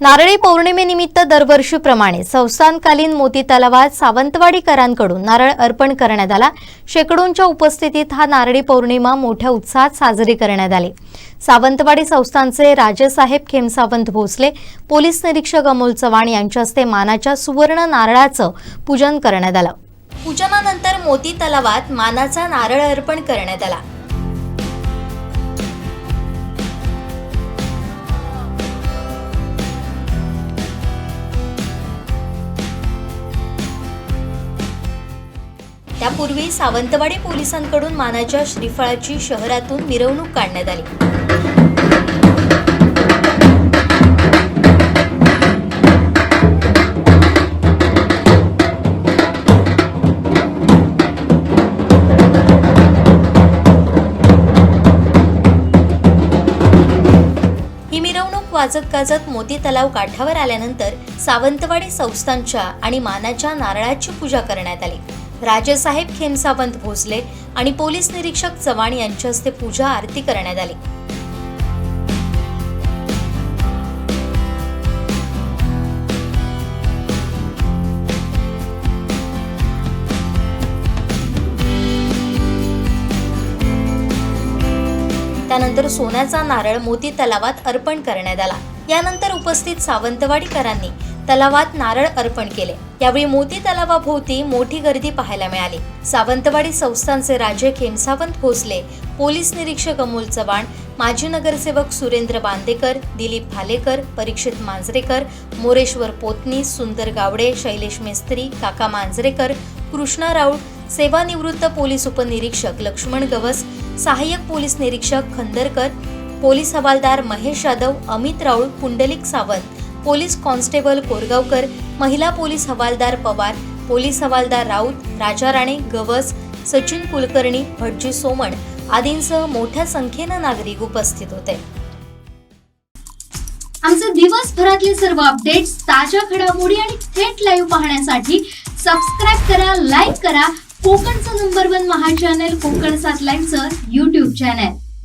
नारळी पौर्णिमेनिमित्त दरवर्षीप्रमाणे संस्थानकालीन मोती तलावात सावंतवाडीकरांकडून नारळ अर्पण करण्यात आला. शेकडोंच्या उपस्थितीत हा नारळी पौर्णिमा मोठ्या उत्साहात साजरी करण्यात आली. सावंतवाडी संस्थानचे राजेसाहेब खेमसावंत भोसले पोलीस निरीक्षक अमोल चव्हाण यांच्या हस्ते मानाच्या सुवर्ण नारळाचं पूजन करण्यात आलं. पूजनानंतर मोती तलावात मानाचा नारळ अर्पण करण्यात आला. त्यापूर्वी सावंतवाडी पोलिसांकडून मानाच्या श्रीफळाची शहरातून मिरवणूक काढण्यात आली. ही मिरवणूक वाजत गाजत मोती तलाव काठावर आल्यानंतर सावंतवाडी संस्थांच्या आणि मानाच्या नारळाची पूजा करण्यात आली. राजेसाहेब खेमसावंत भोसले आणि पोलीस निरीक्षक चव्हाण यांच्या हस्ते पूजा आरती करण्यात आली. त्यानंतर सोन्याचा नारळ मोती तलावात अर्पण करण्यात आला. यानंतर उपस्थित सावंतवाडीकरांनी तलावात नारळ अर्पण केले. यावेळी मोती तलावाभोवती मोठी गर्दी पाहायला मिळाली. सावंतवाडी संस्थानचे राजे खेमसावंत भोसले पोलीस निरीक्षक अमोल चव्हाण माजी नगरसेवक सुरेंद्र बांदेकर दिलीप भालेकर परीक्षित मांजरेकर मोरेश्वर पोतनी सुंदर गावडे शैलेश मेस्त्री काका मांजरेकर कृष्णा राऊळ सेवानिवृत्त पोलीस उपनिरीक्षक लक्ष्मण गवस सहाय्यक पोलीस निरीक्षक खंदरकर पोलीस हवालदार महेश यादव अमित राऊळ पुंडलिक सावंत. पोलीस कॉन्स्टेबल कोरगावकर महिला पोलीस हवालदार पवार पोलीस हवालदार राऊत राजा राणे गवस सचिन कुलकर्णी भटजी सोमण आदींसह मोठ्या संख्येनं नागरिक उपस्थित होते. आमचे दिवसभरातले सर्व अपडेट्स ताज्या घडामोडी आणि थेट लाईव्ह पाहण्यासाठी सबस्क्राईब करा लाईक करा. कोकणचं नंबर वन महा चॅनल कोकण सात लाईनचं युट्यूब चॅनल